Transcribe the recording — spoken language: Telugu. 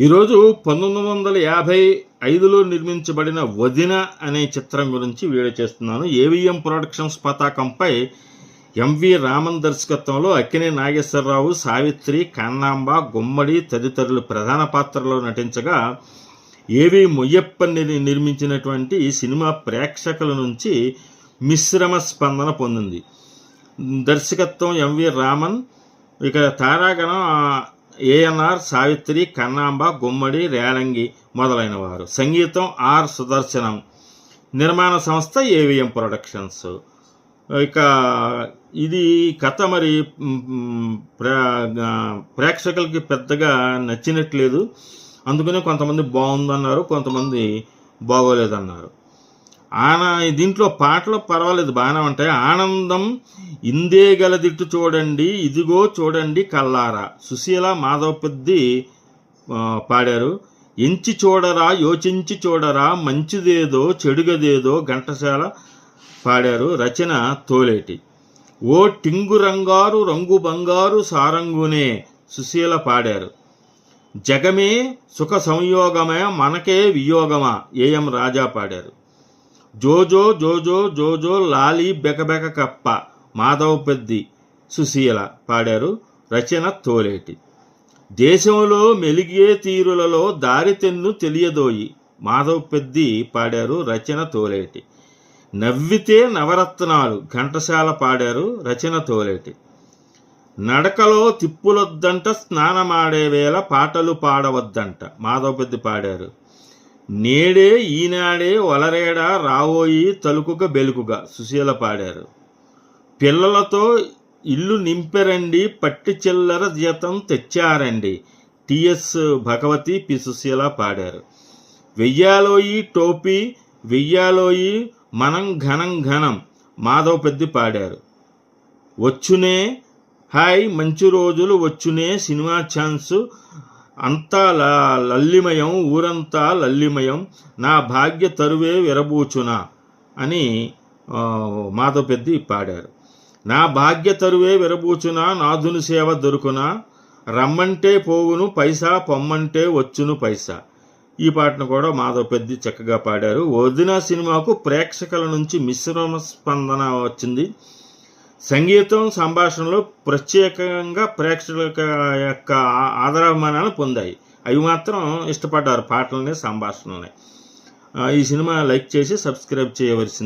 ఈరోజు పంతొమ్మిది వందల యాభై ఐదులో నిర్మించబడిన వదిన అనే చిత్రం గురించి వీడియో చేస్తున్నాను. ఏవిఎం ప్రొడక్షన్స్ పతాకంపై ఎంవి రామన్ దర్శకత్వంలో అక్కినే నాగేశ్వరరావు సావిత్రి కన్నాంబ గుమ్మడి తదితరులు ప్రధాన పాత్రలో నటించగా ఏవి మొయ్యప్ప నిర్- నిర్మించినటువంటి ఈ సినిమా ప్రేక్షకుల నుంచి మిశ్రమ స్పందన పొందింది. దర్శకత్వం ఎంవి రామన్ ఇక తారాగణం ఏఎన్ఆర్ సావిత్రి కన్నాంబ గుమ్మడి రేలంగి మొదలైన వారు సంగీతం ఆర్ సుదర్శనం. నిర్మాణ సంస్థ ఏవిఎం ప్రొడక్షన్స్. ఇక ఇది కథ మరి ప్రేక్షకులకి పెద్దగా నచ్చినట్లేదు. అందుకనే కొంతమంది బాగుందన్నారు కొంతమంది బాగోలేదన్నారు. ఆన దీంట్లో పాటలు పర్వాలేదు బాగానే ఉంటాయి. ఆనందం ఇందే గలదిట్టు చూడండి ఇదిగో చూడండి కల్లారా సుశీల మాధవ పెద్ది పాడారు. ఎంచి చూడరా యోచించి చూడరా మంచిదేదో చెడుగదేదో ఘంటసాల పాడారు రచన తోలేటి. ఓ టింగు రంగారు రంగు బంగారు సారంగునే సుశీల పాడారు. జగమే సుఖ సంయోగమే మనకే వియోగమా ఏఎం రాజా పాడారు. జోజో జోజో జోజో లాలి బెకబెక కప్ప మాధవ్ పెద్ది సుశీల పాడారు రచన తోలేటి. దేశంలో మెలిగే తీరులలో దారితెన్ను తెలియదోయి మాధవ్ పెద్ది పాడారు రచన తోలేటి. నవ్వితే నవరత్నాలు ఘంటసాల పాడారు రచన తోలేటి. నడకలో తిప్పులొద్దంట స్నానమాడే వేళ పాటలు పాడవద్దంట మాధవ్ పెద్ది పాడారు. నేడే ఈనాడే వలరేడా రావోయి తలుకుగా బెలుకుగా. సుశీల పాడారు. పిల్లలతో ఇల్లు నింపెరండి పట్టి చిల్లర జీతం తెచ్చారండి. TS Bhagavathi P. సుశీల పాడారు. వెయ్యాలోయి టోపీ వెయ్యాలోయి మనం ఘనం ఘనం మాధవ్ పెద్ది పాడారు. వచ్చునే హాయ్ మంచి రోజులు వచ్చునే సినిమా ఛాన్సు అంతా ల- లల్లిమయం ఊరంతా లల్లిమయం నా భాగ్య తరువే విరబూచునా అని ఆ, పెద్ది పాడారు. నా భాగ్య తరువే విరబూచునా నాదుని సేవ దొరుకునా రమ్మంటే పోవును పైసా పొమ్మంటే వచ్చును పైసా. ఈ పాటను కూడా మాధవ్ పెద్ది చక్కగా పాడారు. వదిన సినిమాకు ప్రేక్షకుల నుంచి మిశ్రమ స్పందన వచ్చింది. సంగీతం సంభాషణలు ప్రత్యేకంగా ప్రేక్షకుల యొక్క ఆదరాభిమానాలు పొందాయి. అవి మాత్రం ఇష్టపడ్డారు. పాటలని సంభాషణలని ఈ సినిమా లైక్ చేసి సబ్స్క్రైబ్ చేయవలసింది